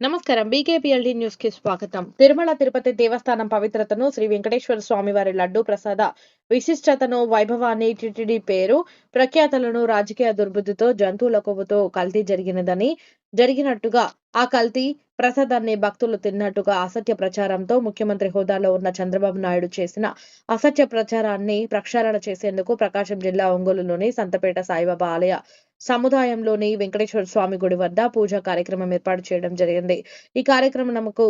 నమస్కారం. బీకేపీఎల్డీ న్యూస్కి స్వాగతం. తిరుమల తిరుపతి దేవస్థానం పవిత్రతను శ్రీ వెంకటేశ్వర స్వామి వారి లడ్డు ప్రసాద విశిష్టతను వైభవాన్ని టిటిడి పేరు ప్రఖ్యాతలను రాజకీయ దుర్బుద్ధితో జంతువుల కొవ్వుతో కల్తీ జరిగినదని జరిగినట్టుగా ఆ కల్తీ ప్రసాదాన్ని భక్తులు తిన్నట్టుగా అసత్య ప్రచారంతో ముఖ్యమంత్రి హోదాలో ఉన్న చంద్రబాబు నాయుడు చేసిన అసత్య ప్రచారాన్ని ప్రక్షాళన చేసేందుకు ప్రకాశం జిల్లా ఒంగోలులోని సంతపేట సాయిబాబా ఆలయ సముదాయంలోని వెంకటేశ్వర స్వామి గుడి వద్ద పూజా కార్యక్రమం ఏర్పాటు చేయడం జరిగింది. ఈ కార్యక్రమంకు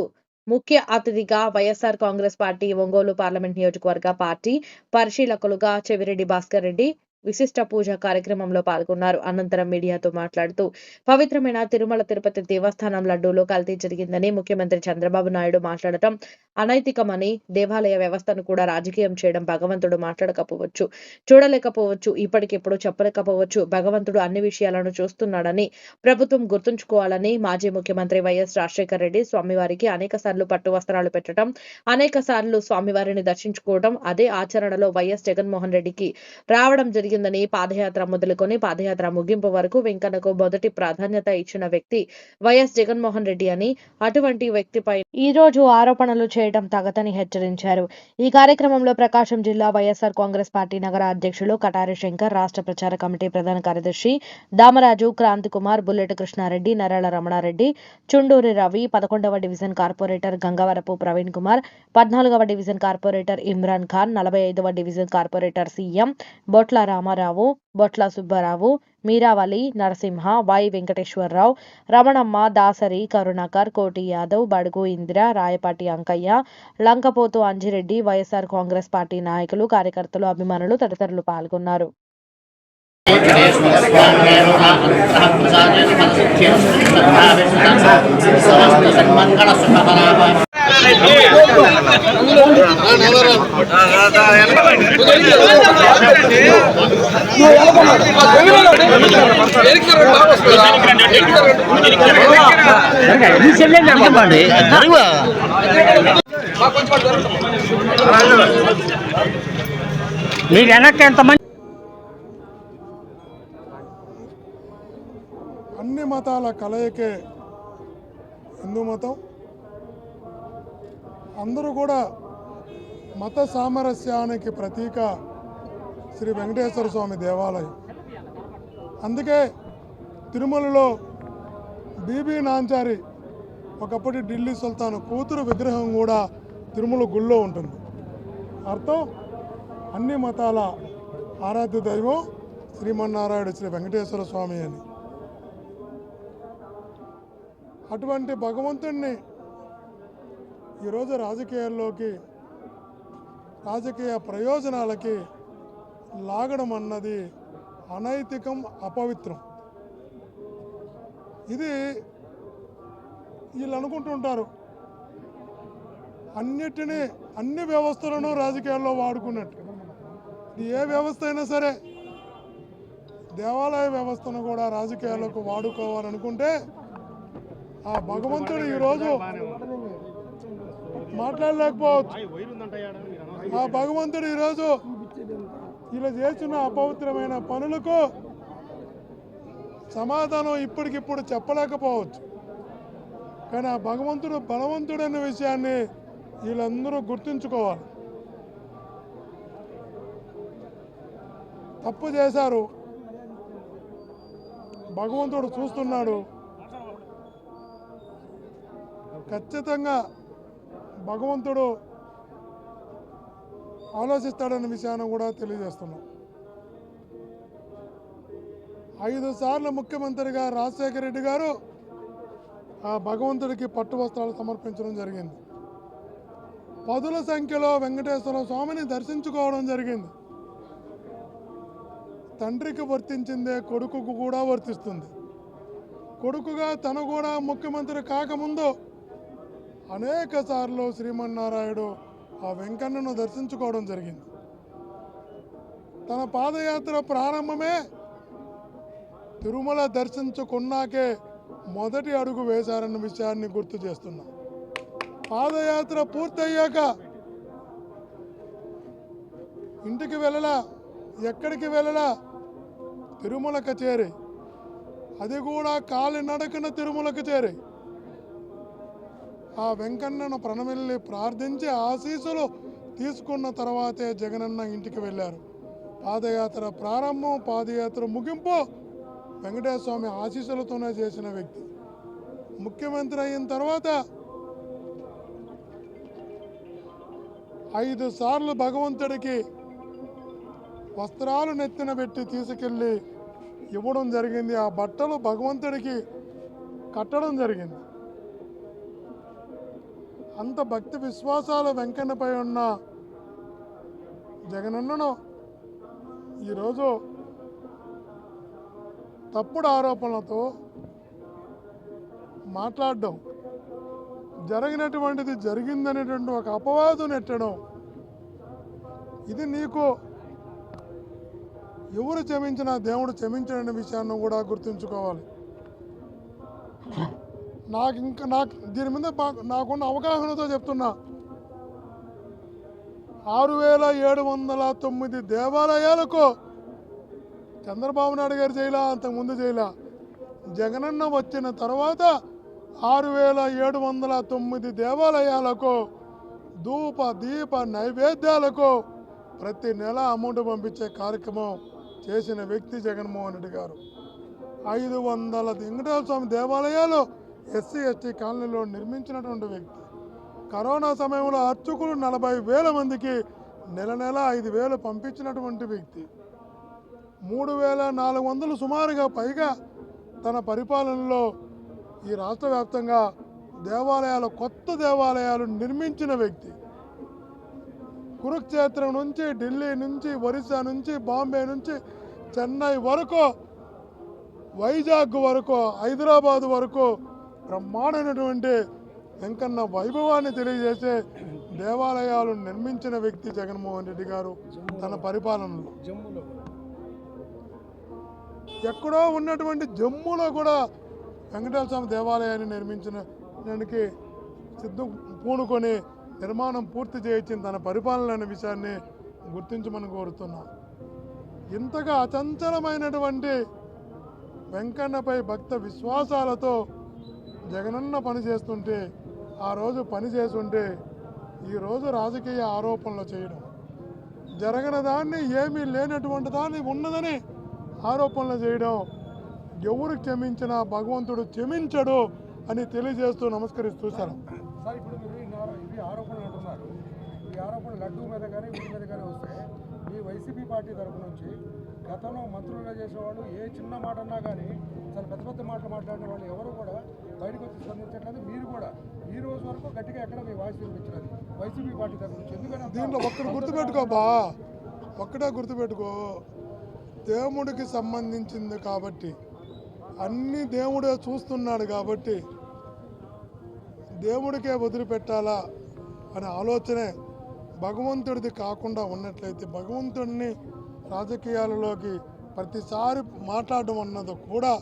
ముఖ్య అతిథిగా YSR Congress party Ongole parliament నియోజకవర్గ పార్టీ పరిశీలకులుగా చెవిరెడ్డి భాస్కర్ రెడ్డి విశిష్ట పూజ కార్యక్రమంలో పాల్గొన్నారు. అనంతరం మీడియాతో మాట్లాడుతూ పవిత్రమైన తిరుమల తిరుపతి దేవస్థానం లడ్డూలో కల్తీ జరిగిందని ముఖ్యమంత్రి చంద్రబాబు నాయుడు మాట్లాడటం అనైతికమని దేవాలయ వ్యవస్థను కూడా రాజకీయం చేయడం భగవంతుడు మాట్లాడకపోవచ్చు చూడలేకపోవచ్చు ఇప్పటికిప్పుడు చెప్పలేకపోవచ్చు. భగవంతుడు అన్ని విషయాలను చూస్తున్నాడని ప్రభుత్వం గుర్తుంచుకోవాలని మాజీ ముఖ్యమంత్రి వైఎస్ రాజశేఖర రెడ్డి స్వామివారికి అనేక సార్లు పట్టు వస్త్రాలు పెట్టడం అనేక సార్లు స్వామివారిని దర్శించుకోవడం అదే ఆచరణలో వైఎస్ జగన్మోహన్ రెడ్డికి రావడం జరిగిందని పాదయాత్ర మొదలుకొని పాదయాత్ర ముగింపు వరకు వెంకన్నకు మొదటి ప్రాధాన్యత ఇచ్చిన వ్యక్తి వైఎస్ జగన్మోహన్ రెడ్డి అని అటువంటి వ్యక్తిపై ఈ రోజు ఆరోపణలు చే చేయడం తగదని హెచ్చరించారు. ఈ కార్యక్రమంలో ప్రకాశం జిల్లా వైఎస్ఆర్ కాంగ్రెస్ పార్టీ నగర అధ్యక్షులు కటారి శంకర్ రాష్ట్ర ప్రచార కమిటీ ప్రధాన కార్యదర్శి దామరాజు క్రాంతి కుమార్ బుల్లెట్ కృష్ణారెడ్డి నరాల రమణారెడ్డి చుండూరి రవి పదకొండవ డివిజన్ కార్పొరేటర్ గంగవరపు ప్రవీణ్ కుమార్ పద్నాలుగవ డివిజన్ కార్పొరేటర్ ఇమ్రాన్ ఖాన్ నలభై ఐదవ division corporator CM Botla Ramarao Botla Subbarao Meeravali Narasimha Y Venkateswararao Ramanamma Dasari Karunakar Koti Yadav Badugu Indira Rayapati Ankaiah Lankapothu Anjireddy YSR Congress party నాయకులు కార్యకర్తలు అభిమానులు తదితరులు పాల్గొన్నారు. మీరు వెనక్కి ఎంతమంది అన్ని మతాల కలయికే హిందూ మతం. అందరూ కూడా మత సామరస్యానికి ప్రతీక శ్రీ వెంకటేశ్వర స్వామి దేవాలయం. అందుకే తిరుమలలో బీబీ నాంచారి ఒకప్పటి ఢిల్లీ సుల్తాన్ కూతురు విగ్రహం కూడా తిరుమల గుళ్ళో ఉంటుంది. అర్థం? అన్ని మతాల ఆరాధ్య దైవం శ్రీమన్నారాయణ శ్రీ వెంకటేశ్వర స్వామి అని. అటువంటి భగవంతుణ్ణి ఈరోజు రాజకీయాల్లోకి రాజకీయ ప్రయోజనాలకి లాగడం అన్నది అనైతికం అపవిత్రం. ఇది వీళ్ళు అనుకుంటుంటారు అన్నిటినీ అన్ని వ్యవస్థలను రాజకీయాల్లో వాడుకున్నట్టు. ఇది ఏ వ్యవస్థ అయినా సరే దేవాలయ వ్యవస్థను కూడా రాజకీయాలకు వాడుకోవాలనుకుంటే ఆ భగవంతుడు ఈరోజు మాట్లాడలేకపోవచ్చు. ఆ భగవంతుడు ఈరోజు ఇలా చేస్తున్న అపవిత్రమైన పనులకు సమాధానం ఇప్పటికిప్పుడు చెప్పలేకపోవచ్చు. కానీ ఆ భగవంతుడు బలవంతుడన్న విషయాన్ని వీళ్ళందరూ గుర్తుంచుకోవాలి. తప్పు చేశారు. భగవంతుడు చూస్తున్నాడు. ఖచ్చితంగా భగవంతుడు ఆలోచిస్తాడన్న విషయాన్ని కూడా తెలియజేస్తున్నాం. ఐదు సార్లు ముఖ్యమంత్రిగా రాజశేఖర రెడ్డి గారు ఆ భగవంతుడికి పట్టు వస్త్రాలు సమర్పించడం జరిగింది. పదుల సంఖ్యలో వెంకటేశ్వర స్వామిని దర్శించుకోవడం జరిగింది. తండ్రికి వర్తించిందే కొడుకుకు కూడా వర్తిస్తుంది. కొడుకుగా తను కూడా ముఖ్యమంత్రి కాకముందు అనేక సార్లు శ్రీమన్నారాయుడు ఆ వెంకన్నను దర్శించుకోవడం జరిగింది. తన పాదయాత్ర ప్రారంభమే తిరుమల దర్శించుకున్నాకే మొదటి అడుగు వేశారన్న విషయాన్ని గుర్తు చేస్తున్నా. పాదయాత్ర పూర్తయ్యాక ఇంటికి వెళ్ళలా ఎక్కడికి వెళ్ళలా తిరుమలకు చేరి అది కూడా కాలినడకన తిరుమలకు చేరి. ఆ వెంకన్నను ప్రణమిల్లి ప్రార్థించి ఆశీస్సులు తీసుకున్న తర్వాతే జగనన్న ఇంటికి వెళ్ళారు. పాదయాత్ర ప్రారంభం పాదయాత్ర ముగింపు వెంకటేశ్వర స్వామి ఆశీస్సులతోనే చేసిన వ్యక్తి. ముఖ్యమంత్రి అయిన తర్వాత ఐదు సార్లు భగవంతుడికి వస్త్రాలు నెత్తిన పెట్టి తీసుకెళ్ళి ఇవ్వడం జరిగింది. ఆ బట్టలు భగవంతుడికి కట్టడం జరిగింది. అంత భక్తి విశ్వాసాలు వెంకన్నపై ఉన్న జగనన్నను ఈరోజు తప్పుడు ఆరోపణలతో మాట్లాడడం జరిగినటువంటిది జరిగిందనేటువంటి ఒక అపవాదు నెట్టడం ఇది నీకు ఎవరు క్షమించినా దేవుడు క్షమించడనే విషయాన్ని కూడా గుర్తుంచుకోవాలి. నాకు ఇంకా నాకు దీని మీద నాకున్న అవగాహనతో చెప్తున్నా. ఆరు వేల ఏడు వందల తొమ్మిది దేవాలయాలకు చంద్రబాబు నాయుడు గారు చేయలా అంతకుముందు చేయలా. జగనన్న వచ్చిన తర్వాత ఆరు వేల ఏడు వందల తొమ్మిది దేవాలయాలకు ధూప దీప నైవేద్యాలకు ప్రతి నెల అమౌంట్ పంపించే కార్యక్రమం చేసిన వ్యక్తి జగన్మోహన్ రెడ్డి గారు. ఐదు వందల వెంకటేశ్వర స్వామి దేవాలయాలు ఎస్సీ ఎస్టీ కాలనీలో నిర్మించినటువంటి వ్యక్తి. కరోనా సమయంలో అర్చకులు నలభై వేల మందికి నెల నెల ఐదు వేలు పంపించినటువంటి వ్యక్తి. మూడు వేల నాలుగు వందలు సుమారుగా పైగా తన పరిపాలనలో ఈ రాష్ట్ర వ్యాప్తంగా దేవాలయాలు కొత్త దేవాలయాలు నిర్మించిన వ్యక్తి. కురుక్షేత్రం నుంచి ఢిల్లీ నుంచి ఒరిస్సా నుంచి బాంబే నుంచి చెన్నై వరకు వైజాగ్ వరకు హైదరాబాద్ వరకు బ్రహ్మాండమైనటువంటి వెంకన్న వైభవాన్ని తెలియజేసే దేవాలయాలు నిర్మించిన వ్యక్తి జగన్మోహన్ రెడ్డి గారు తన పరిపాలనలో. ఎక్కడో ఉన్నటువంటి జమ్ములో కూడా వెంకటేశ్వర స్వామి దేవాలయాన్ని నిర్మించిన దానికి సిద్ధం పూనుకొని నిర్మాణం పూర్తి చేయించిన తన పరిపాలన అనే విషయాన్ని గుర్తించమని కోరుతున్నాం. ఇంతగా అచంచలమైనటువంటి వెంకన్నపై భక్త విశ్వాసాలతో జగనన్న పని చేస్తుంటే ఆ రోజు పని చేస్తుంటే ఈరోజు రాజకీయ ఆరోపణలు చేయడం. జరగని దాన్ని ఏమీ లేనటువంటి దాన్ని ఉన్నదని ఆరోపణలు చేయడం. ఎవరు క్షమించినా భగవంతుడు క్షమించడు అని తెలియజేస్తూ నమస్కరిస్తూ సార్ ఇప్పుడు ఈ ఆరోపణలు లడ్డూ మీద కానీ మీద వస్తే వైసీపీ పార్టీ తరపు నుంచి గతంలో మంత్రులుగా చేసేవాళ్ళు ఏ చిన్న మాట అన్నా కానీ చాలా పెద్ద పెద్ద మాటలు మాట్లాడిన వాళ్ళు ఎవరు కూడా బయటకు వచ్చి స్పందించట్లేదు. మీరు కూడా ఈ రోజు వరకు గట్టిగా ఎక్కడ మీ వాయిస్ వినిపించలేదు. వైసీపీ పార్టీ తరపు నుంచి. ఎందుకని అంత- దీంట్లో ఒక్కటి గుర్తుపెట్టుకో బా. ఒక్కటే గుర్తుపెట్టుకో. దేవుడికి సంబంధించింది కాబట్టి అన్ని దేవుడే చూస్తున్నాడు కాబట్టి దేవుడికే వదిలిపెట్టాలా అనే ఆలోచనే భగవంతుడిది కాకుండా ఉన్నట్లయితే భగవంతుడిని రాజకీయాలలోకి ప్రతిసారి మాట్లాడడం అన్నది కూడా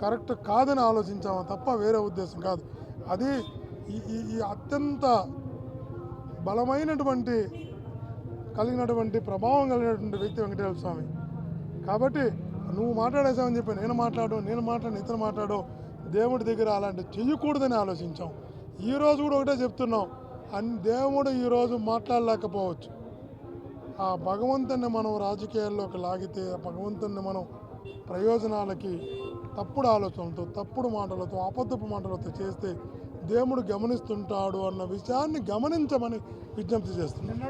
కరెక్ట్ కాదని ఆలోచించాము తప్ప వేరే ఉద్దేశం కాదు. అది ఈ ఈ- అత్యంత బలమైనటువంటి కలిగినటువంటి ప్రభావం కలిగినటువంటి వ్యక్తి వెంకటేశ్వర స్వామి కాబట్టి నువ్వు మాట్లాడేసావని చెప్పి నేను మాట్లాడు నేను మాట్లాడు ఇతను మాట్లాడు దేవుడి దగ్గర అలాంటి చెయ్యకూడదని ఆలోచించాం. ఈరోజు కూడా ఒకటే చెప్తున్నాం. అన్ దేవుడు ఈరోజు మాట్లాడలేకపోవచ్చు. ఆ భగవంతుని మనం రాజకీయాల్లోకి లాగితే ఆ భగవంతుని మనం ప్రయోజనాలకి తప్పుడు ఆలోచనలతో తప్పుడు మాటలతో అబద్ధపు మాటలతో చేస్తే దేవుడు గమనిస్తుంటాడు అన్న విషయాన్ని గమనించమని విజ్ఞప్తి చేస్తున్నాను